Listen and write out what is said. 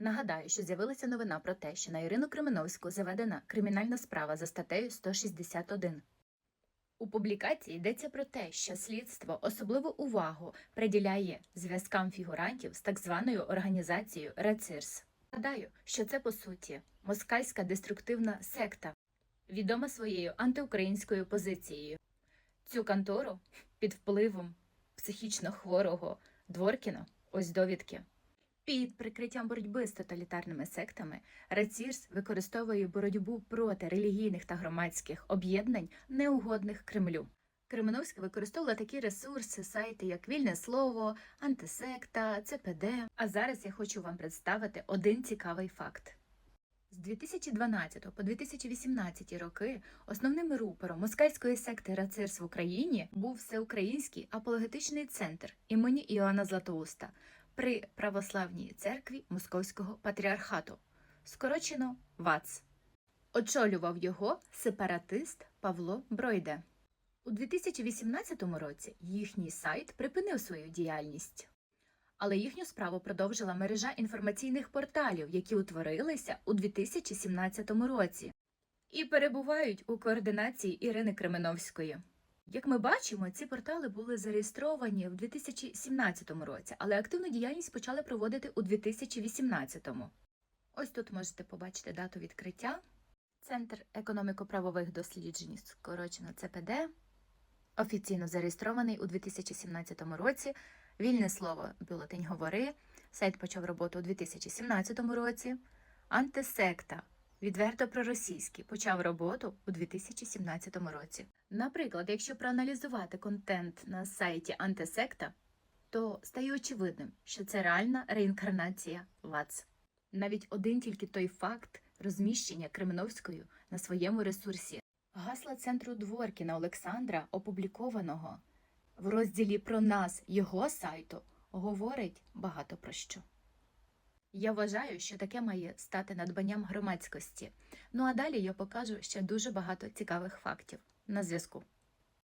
Нагадаю, що з'явилася новина про те, що на Ірину Кременовську заведена кримінальна справа за статтею 161. У публікації йдеться про те, що слідство особливу увагу приділяє зв'язкам фігурантів з так званою організацією РЕЦИРС. Гадаю, що це по суті москальська деструктивна секта, відома своєю антиукраїнською позицією. Цю контору під впливом психічно хворого Дворкіна, ось довідки. Під прикриттям боротьби з тоталітарними сектами РЕЦІРС використовує боротьбу проти релігійних та громадських об'єднань, неугодних Кремлю. Кременовська використовувала такі ресурси, сайти, як Вільне Слово, Антисекта, ЦПД. А зараз я хочу вам представити один цікавий факт. З 2012 по 2018 роки основним рупором москальської секти РАЦИРС в Україні був Всеукраїнський апологетичний центр імені Іоанна Златоуста при Православній церкві Московського патріархату, скорочено ВАЦ. Очолював його сепаратист Павло Бройде. У 2018 році їхній сайт припинив свою діяльність. Але їхню справу продовжила мережа інформаційних порталів, які утворилися у 2017 році і перебувають у координації Ірини Кременовської. Як ми бачимо, ці портали були зареєстровані в 2017 році, але активну діяльність почали проводити у 2018. Ось тут можете побачити дату відкриття. Центр економіко-правових досліджень, скорочено ЦПД, офіційно зареєстрований у 2017 році. Вільне слово бюлетень говори. Сайт почав роботу у 2017 році. Антисекта відверто проросійський почав роботу у 2017 році. Наприклад, якщо проаналізувати контент на сайті Антисекта, то стає очевидним, що це реальна реінкарнація ВАЦ. Навіть один тільки той факт розміщення Кременовською на своєму ресурсі. Гасла центру Дворкіна Олександра, опублікованого в розділі про нас його сайту, говорить багато про що. Я вважаю, що таке має стати надбанням громадськості. Ну а далі я покажу ще дуже багато цікавих фактів на зв'язку.